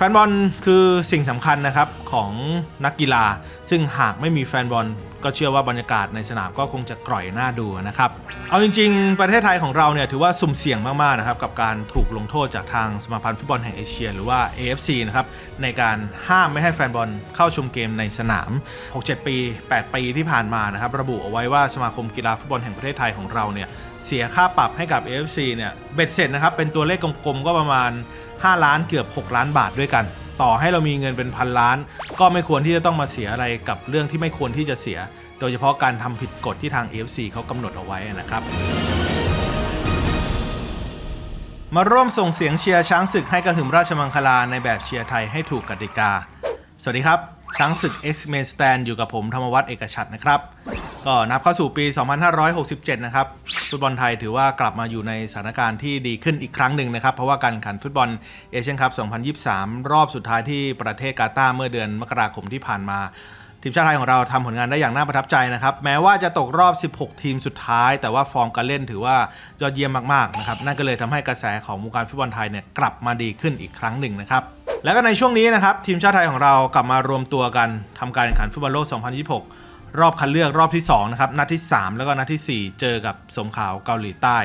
แฟนบอลคือสิ่งสำคัญนะครับของนักกีฬา ซึ่งหากไม่มีแฟนบอล ก็เชื่อว่าบรรยากาศในสนามก็คงจะกร่อยน่าดูนะครับ เอาจริง ๆ ประเทศไทยของเราเนี่ยถือว่าสุ่มเสี่ยงมากๆนะครับกับการถูกลงโทษจากทางสมาพันธ์ฟุตบอลแห่งเอเชีย หรือว่า AFC นะครับในการห้ามไม่ให้แฟนบอลเข้าชมเกมในสนาม 6-7 ปี 8 ปีที่ผ่านมานะครับระบุเอาไว้ว่าสมาคมกีฬาฟุตบอลแห่งประเทศไทยของเราเนี่ยเสียค่าปรับให้กับ AFC เนี่ยเบ็ดเสร็จนะครับเป็นตัวเลขกลมๆก็ประมาณ 5 ล้านเกือบ 6 ล้านบาทด้วยกัน ต่อให้เรามีเงินเป็นพันล้าน ก็ไม่ควรที่จะต้องมาเสียอะไรกับเรื่องที่ไม่ควรที่จะเสีย โดยเฉพาะการทำผิดกฎที่ทาง AFC เขากำหนดเอาไว้นะครับมาร่วมส่งเสียงเชียร์ช้างศึกให้กระหึ่มราชมังคลาในแบบเชียร์ไทยให้ถูกกติกา สวัสดีครับ ช้างศึก X Men Stand อยู่กับผมธรรมวัฒน์เอกชัดนะครับ ก็นับเข้าสู่ปี 2567 นะครับ ฟุตบอลไทยถือว่ากลับมาอยู่ในสถานการณ์ที่ดีขึ้นอีกครั้งหนึ่งนะครับ เพราะว่าการแข่งขันฟุตบอลเอเชียนคัพ 2023 รอบสุดท้ายที่ประเทศกาตาร์เมื่อเดือนมกราคมที่ผ่านมาทีมชาติไทยของเราทำผลงานได้อย่างน่าประทับใจนะครับ แม้ว่าจะตกรอบ 16 ทีมสุดท้าย แต่ว่าฟอร์มการเล่นถือว่ายอดเยี่ยมมากๆนะครับนั่นก็เลยทำให้กระแสของวงการฟุตบอลไทยเนี่ยกลับมาดีขึ้นอีกครั้งหนึ่งนะครับ แล้วก็ในช่วงนี้นะครับ ทีมชาติไทยของเรากลับมารวมตัวกันทำการแข่งขันฟุตบอลโลก 2026 รอบคัดเลือกรอบที่2นะครับนัดที่ 3 แล้วก็นัดทีสี่ 4 เจอกับสมขาวเกาหลีใต้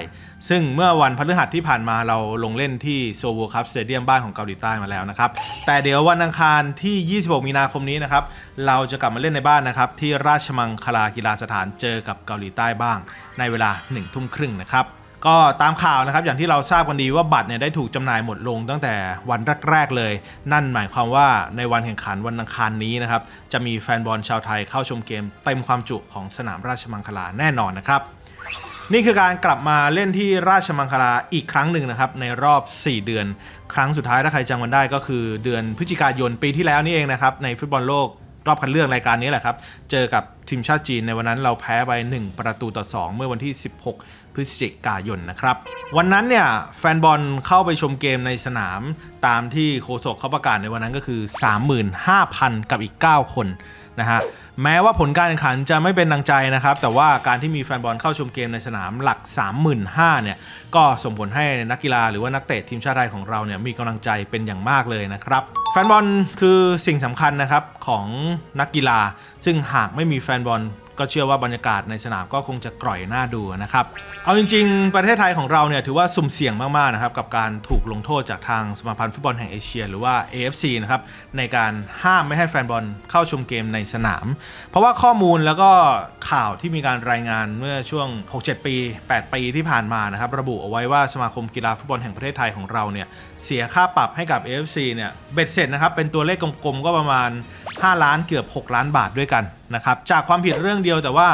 ซึ่งเมื่อวันพฤหัสที่ผ่านมาเราลงเล่นที่โซโวคัพสเตเดียมบ้านของเกาหลีใต้มาแล้วนะครับแต่เดี๋ยววันอังคารที่ 26 มีนาคมนี้นะครับเราจะกลับมาเล่นในบ้านนะครับที่ราชมังคลากีฬาสถานเจอกับเกาหลีใต้บ้าง ในเวลา1ทุ่มครึ่งนะครับ ก็ตามข่าวนะครับอย่างที่เราทราบกันดีว่าบัตรเนี่ยได้ถูกจำหน่ายหมดลงตั้งแต่วันแรกๆเลย นั่นหมายความว่าในวันแข่งขันวันอังคารนี้นะครับจะมีแฟนบอลชาวไทยเข้าชมเกมเต็มความจุของสนามราชมังคลาแน่นอนนะครับ นี่คือการกลับมาเล่นที่ราชมังคลาอีกครั้งหนึ่งนะครับในรอบ 4 เดือน ครั้งสุดท้ายถ้าใครจำกันได้ก็คือเดือนพฤศจิกายนปีที่แล้วนี่เองนะครับในฟุตบอลโลกรอบคัดเลือกรายการนี้แหละครับเจอกับ ทีมชาติจีนในวันนั้นเราแพ้ไป 1 ประตูต่อ 2 เมื่อวันที่ 16 พฤศจิกายนนะครับ วันนั้นเนี่ยแฟนบอลเข้าไปชมเกมในสนาม ตามที่โคศกเขาประกาศในวันนั้นก็คือ 35,000 กับอีก 9 คน นะฮะแม้ว่าผลการแข่งขันจะไม่เป็นดังใจนะครับ แต่ว่าการที่มีแฟนบอลเข้าชมเกมในสนามหลัก 35,000เนี่ยก็ส่งผลให้นักกีฬาหรือว่านักเตะทีมชาติไทยของเราเนี่ยมีกำลังใจเป็นอย่างมากเลยนะครับ แฟนบอลคือสิ่งสำคัญนะครับของนักกีฬา ซึ่งหากไม่มีแฟนบอล ก็เชื่อว่าบรรยากาศในสนามก็คงจะกร่อยน่าดูนะครับ เอาจริง ๆ ประเทศไทยของเราเนี่ยถือว่าสุ่มเสี่ยงมากๆนะครับกับการถูกลงโทษจากทางสมาพันธ์ฟุตบอลแห่งเอเชีย หรือว่า AFC นะครับในการห้ามไม่ให้แฟนบอลเข้าชมเกมในสนาม เพราะว่าข้อมูลแล้วก็ข่าวที่มีการรายงานเมื่อช่วง 6-7 ปี 8 ปีที่ผ่านมานะครับระบุเอาไว้ว่าสมาคมกีฬาฟุตบอลแห่งประเทศไทยของเราเนี่ยเสียค่าปรับให้กับ AFC เนี่ยเบ็ดเสร็จนะครับเป็นตัวเลขกลมๆก็ประมาณ 5 ล้านเกือบ 6 ล้านบาทด้วยกันนะครับจากความผิดเรื่องเดียวแต่ว่า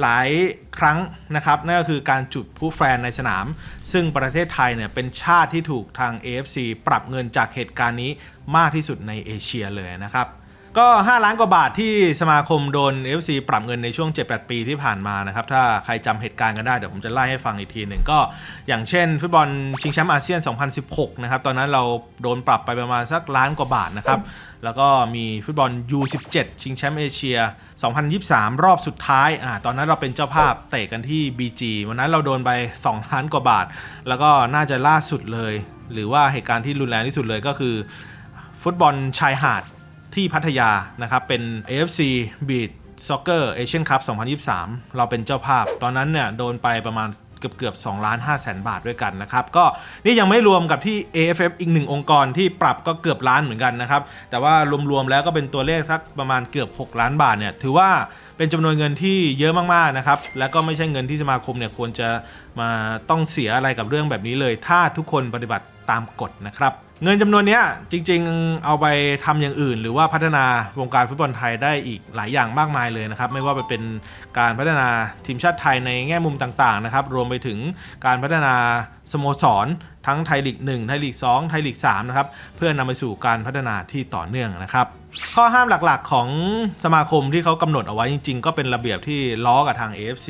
หลายครั้งนะครับนั่นก็คือการจุดผู้แฟนในสนาม ซึ่งประเทศไทยเนี่ยเป็นชาติที่ถูกทาง AFC ปรับเงินจากเหตุการณ์นี้มากที่สุดในเอเชียเลยนะครับ ก็ 5 ล้านกว่าบาทที่สมาคมโดน FC ปรับเงินในช่วง 7-8 ปีที่ผ่านมานะครับ ถ้าใครจำเหตุการณ์กันได้ เดี๋ยวผมจะไล่ให้ฟังอีกทีหนึ่งก็ อย่างเช่น ฟุตบอลชิงแชมป์อาเซียน 2016 นะครับ ตอนนั้นเราโดนปรับไปประมาณสักล้านกว่าบาทนะครับ แล้วก็มีฟุตบอล U17 ชิงแชมป์เอเชีย 2023 รอบสุดท้ายอ่าตอนนั้นเราเป็นเจ้าภาพเตะกันที่ BG วันนั้นเราโดนไป 2 ล้านกว่าบาท แล้วก็น่าจะล่าสุดเลย หรือว่าเหตุการณ์ที่รุนแรงที่สุดเลยก็คือ ฟุตบอลชายหาด ที่พัทยานะครับเป็น AFC Beach Soccer Asian Cup 2023 เราเป็นเจ้าภาพ ตอนนั้นเนี่ยโดนไปประมาณเกือบเกือบ2ล้าน5แสนบาทด้วยกันนะครับ ก็นี่ยังไม่รวมกับที่ AFF อีกหนึ่งองค์กรที่ปรับก็เกือบล้านเหมือนกันนะครับ แต่ว่ารวมๆแล้วก็เป็นตัวเลขสักประมาณเกือบ 6 ล้านบาทเนี่ยถือว่าเป็นจำนวนเงินที่เยอะมากๆนะครับ แล้วก็ไม่ใช่เงินที่สมาคมเนี่ยควรจะมาต้องเสียอะไรกับเรื่องแบบนี้เลย ถ้าทุกคนปฏิบัติตามกฎนะครับ เงินจำนวนนี้จริงๆ เอาไปทำอย่างอื่น หรือว่าพัฒนาวงการฟุตบอลไทยได้อีกหลายอย่างมากมายเลยนะครับ ไม่ว่าจะเป็นการพัฒนาทีมชาติไทยในแง่มุมต่างๆนะครับ รวมไปถึงการพัฒนาสโมสร ทั้งไทยลีก1ไทยลีก2ไทยลีก3นะครับ เพื่อนำไปสู่การพัฒนาที่ต่อเนื่องนะครับ ข้อห้ามหลักๆของสมาคมที่เขากำหนดเอาไว้จริง ๆ ก็เป็นระเบียบที่ล้อกับทาง AFC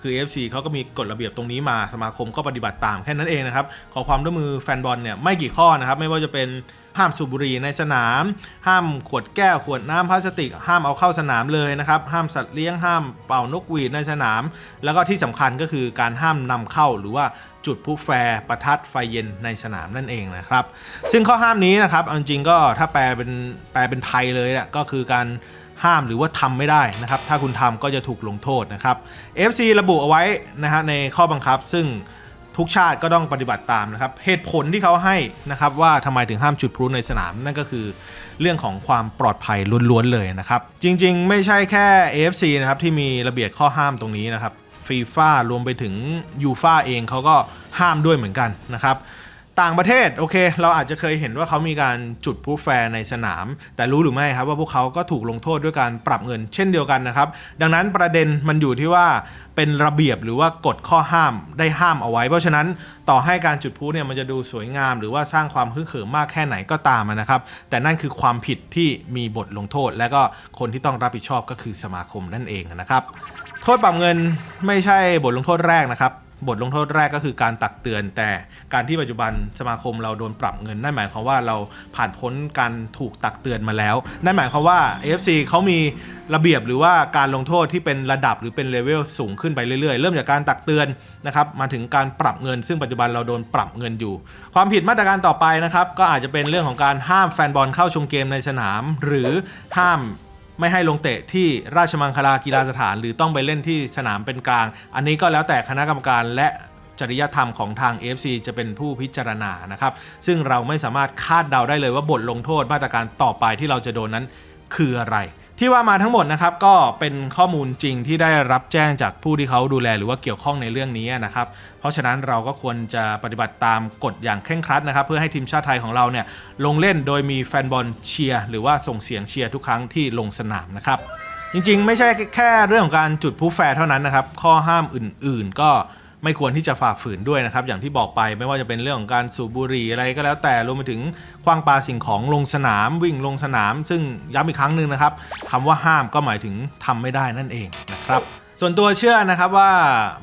คือ AFC เขาก็มีกฎระเบียบตรงนี้มาสมาคมก็ปฏิบัติตามแค่นั้นเองนะครับ ขอความร่วมมือแฟนบอลเนี่ยไม่กี่ข้อนะครับ ไม่ว่าจะเป็น ห้ามสูบบุหรี่ในสนาม ห้ามขวดแก้วขวดน้ำพลาสติก ห้ามเอาเข้าสนามเลยนะครับ ห้ามสัตว์เลี้ยงห้ามเป่านกหวีดในสนาม แล้วก็ที่สำคัญก็คือการห้ามนำเข้าหรือว่าจุดพลุแฟร์ประทัดไฟเย็นในสนามนั่นเองนะครับ ซึ่งข้อห้ามนี้นะครับเอาจริงก็ถ้าแปลเป็นแปลเป็นไทยเลยเนี่ยก็คือการห้ามหรือว่าทำไม่ได้นะครับ ถ้าคุณทำก็จะถูกลงโทษนะครับ FC ระบุเอาไว้นะฮะในข้อบังคับซึ่ง ทุกชาติก็ต้องปฏิบัติตามนะครับ เหตุผลที่เขาให้นะครับว่าทำไมถึงห้ามจุดพลุในสนามนั่นก็คือเรื่องของความปลอดภัยล้วนๆเลยนะครับ จริงๆ ไม่ใช่แค่ AFC นะครับที่มีระเบียบข้อห้ามตรงนี้นะครับฟีฟ่ารวมไปถึงยูฟ่าเองเขาก็ห้ามด้วยเหมือนกันนะครับ ต่างประเทศโอเค เราอาจจะเคยเห็นว่าเขามีการจุดพลุแฟร์ในสนาม แต่รู้หรือไม่ครับว่าพวกเขาก็ถูกลงโทษด้วยการปรับเงินเช่นเดียวกันนะครับ ดังนั้นประเด็นมันอยู่ที่ว่าเป็นระเบียบหรือว่ากฎข้อห้ามได้ห้ามเอาไว้ เพราะฉะนั้นต่อให้การจุดพลุเนี่ยมันจะดูสวยงาม หรือว่าสร้างความฮึกเหิมมากแค่ไหนก็ตามนะครับ แต่นั่นคือความผิดที่มีบทลงโทษ และก็คนที่ต้องรับผิดชอบก็คือสมาคมนั่นเองนะครับ โทษปรับเงินไม่ใช่บทลงโทษแรกนะครับ บทลงโทษแรกก็คือการตักเตือน แต่การที่ปัจจุบันสมาคมเราโดนปรับเงินนั่นหมายความว่าเราผ่านพ้นการถูกตักเตือนมาแล้ว นั่นหมายความว่า AFC เขามีระเบียบหรือว่าการลงโทษที่เป็นระดับหรือเป็นเลเวลสูงขึ้นไปเรื่อยๆ เริ่มจากการตักเตือนนะครับมาถึงการปรับเงิน ซึ่งปัจจุบันเราโดนปรับเงินอยู่ ความผิดมาตรการต่อไปนะครับก็อาจจะเป็นเรื่องของการห้ามแฟนบอลเข้าชมเกมในสนาม หรือห้าม ไม่ให้ลงเตะที่ราชมังคลากีฬาสถาน หรือต้องไปเล่นที่สนามเป็นกลาง อันนี้ก็แล้วแต่คณะกรรมการและจริยธรรมของทาง AFC จะเป็นผู้พิจารณานะครับ ซึ่งเราไม่สามารถคาดเดาได้เลยว่าบทลงโทษมาตรการต่อไปที่เราจะโดนนั้นคืออะไร ที่ว่ามาทั้งหมดนะครับก็เป็นข้อมูลจริงที่ได้รับแจ้งจากผู้ที่เขาดูแลหรือว่าเกี่ยวข้องในเรื่องนี้นะครับ เพราะฉะนั้นเราก็ควรจะปฏิบัติตามกฎอย่างเคร่งครัดนะครับ เพื่อให้ทีมชาติไทยของเราเนี่ยลงเล่นโดยมีแฟนบอลเชียร์หรือว่าส่งเสียงเชียร์ทุกครั้งที่ลงสนามนะครับ จริงๆ ไม่ใช่แค่เรื่องของการจุดพลุแฟร์เท่านั้นนะครับ ข้อห้ามอื่น ๆ ก็ ไม่ควรที่จะฝ่าฝืนด้วยนะครับ อย่างที่บอกไปไม่ว่าจะเป็นเรื่องของการสูบบุหรี่อะไรก็แล้วแต่รวมไปถึงคว้างปาสิ่งของลงสนามวิ่งลงสนาม ซึ่งย้ำอีกครั้งหนึ่งนะครับคำว่าห้ามก็หมายถึงทำไม่ได้นั่นเองนะครับ ส่วนตัวเชื่อนะครับว่า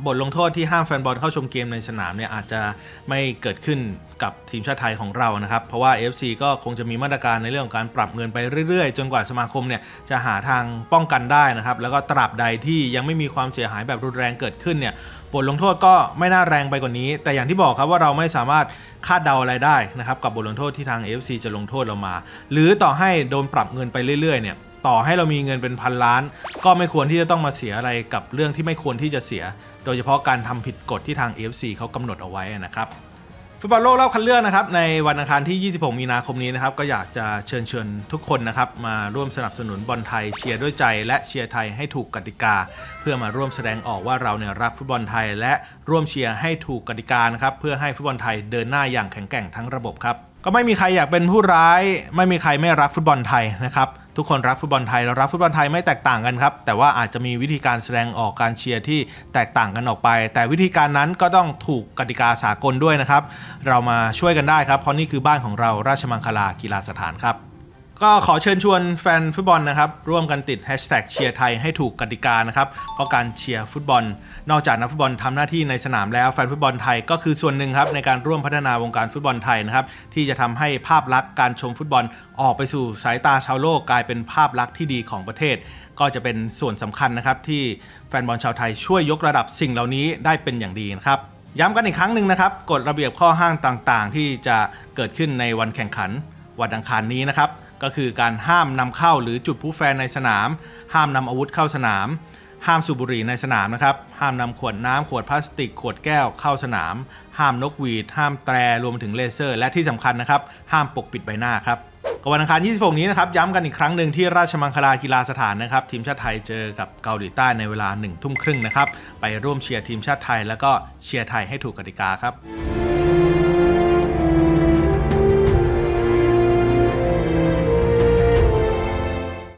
บทลงโทษที่ห้ามแฟนบอลเข้าชมเกมในสนามเนี่ยอาจจะไม่เกิดขึ้นกับทีมชาติไทยของเรานะครับ เพราะว่า FC ก็คงจะมีมาตรการในเรื่องของการปรับเงินไปเรื่อยๆ จนกว่าสมาคมเนี่ยจะหาทางป้องกันได้นะครับ แล้วก็ตราบใดที่ยังไม่มีความเสียหายแบบรุนแรงเกิดขึ้นเนี่ยบทลงโทษก็ไม่น่าแรงไปกว่านี้ แต่อย่างที่บอกครับว่าเราไม่สามารถคาดเดาอะไรได้นะครับกับบทลงโทษที่ทาง FC จะลงโทษเรามา หรือต่อให้โดนปรับเงินไปเรื่อยๆเนี่ย ต่อให้เรามีเงินเป็นพันล้าน ก็ไม่ควรที่จะต้องมาเสียอะไรกับเรื่องที่ไม่ควรที่จะเสีย โดยเฉพาะการทำผิดกฎที่ทาง AFC เขากำหนดเอาไว้นะครับฟุตบอลโลกรอบคัดเลือกนะครับในวันอังคารที่ 26 มีนาคมนี้นะครับก็อยากจะเชิญชวนทุกคนนะครับมาร่วมสนับสนุนบอลไทยเชียร์ด้วยใจ และเชียร์ไทยให้ถูกกติกา เพื่อมาร่วมแสดงออกว่าเราเนี่ยรักฟุตบอลไทย และร่วมเชียร์ให้ถูกกติกานะครับเพื่อให้ฟุตบอลไทยเดินหน้าอย่างแข็งแกร่งทั้งระบบครับก็ไม่มีใครอยากเป็นผู้ร้าย ไม่มีใครไม่รักฟุตบอลไทยนะครับ ทุกคนรักฟุตบอลไทยเรารักฟุตบอลไทยไม่แตกต่างกันครับ แต่ว่าอาจจะมีวิธีการแสดงออกการเชียร์ที่แตกต่างกันออกไป แต่วิธีการนั้นก็ต้องถูกกติกาสากลด้วยนะครับ เรามาช่วยกันได้ครับ เพราะนี่คือบ้านของเราราชมังคลากีฬาสถานครับ ก็ขอเชิญชวนแฟนฟุตบอลนะครับ ร่วมกันติด Hashtag เชียร์ไทยให้ถูกกติกานะครับ เพราะการเชียร์ฟุตบอล นอกจากนักฟุตบอลทำหน้าที่ในสนามแล้วแฟนฟุตบอลไทยก็คือส่วนหนึ่งครับในการร่วมพัฒนาวงการฟุตบอลไทยนะครับ ที่จะทำให้ภาพลักษณ์การชมฟุตบอลออกไปสู่สายตาชาวโลกกลายเป็นภาพลักษณ์ที่ดีของประเทศ ก็จะเป็นส่วนสำคัญนะครับที่แฟนบอลชาวไทยช่วยยกระดับสิ่งเหล่านี้ได้เป็นอย่างดีนะครับย้ำกันอีกครั้งหนึ่งนะครับกฎระเบียบข้อห้างต่างๆ ที่จะเกิดขึ้นในวันแข่งขันวันอังคารนี้นะครับ ก็คือการห้ามนำเข้าหรือจุดพลุแฟร์ในสนาม ห้ามนำอาวุธเข้าสนาม ห้ามสูบบุหรี่ในสนามนะครับ ห้ามนำขวดน้ำขวดพลาสติก ขวดแก้วเข้าสนาม ห้ามนกหวีด ห้ามแตรรวมถึงเลเซอร์ และที่สำคัญนะครับ ห้ามปกปิดใบหน้าครับก็วันอังคาร 26 นี้นะครับ ย้ำกันอีกครั้งหนึ่งที่ราชมังคลากีฬาสถานนะครับ ทีมชาติไทยเจอกับเกาหลีใต้ในเวลา1ทุ่มครึ่งนะครับ ไปร่วมเชียร์ทีมชาติไทย แล้วก็เชียร์ไทยให้ถูกกติกาครับ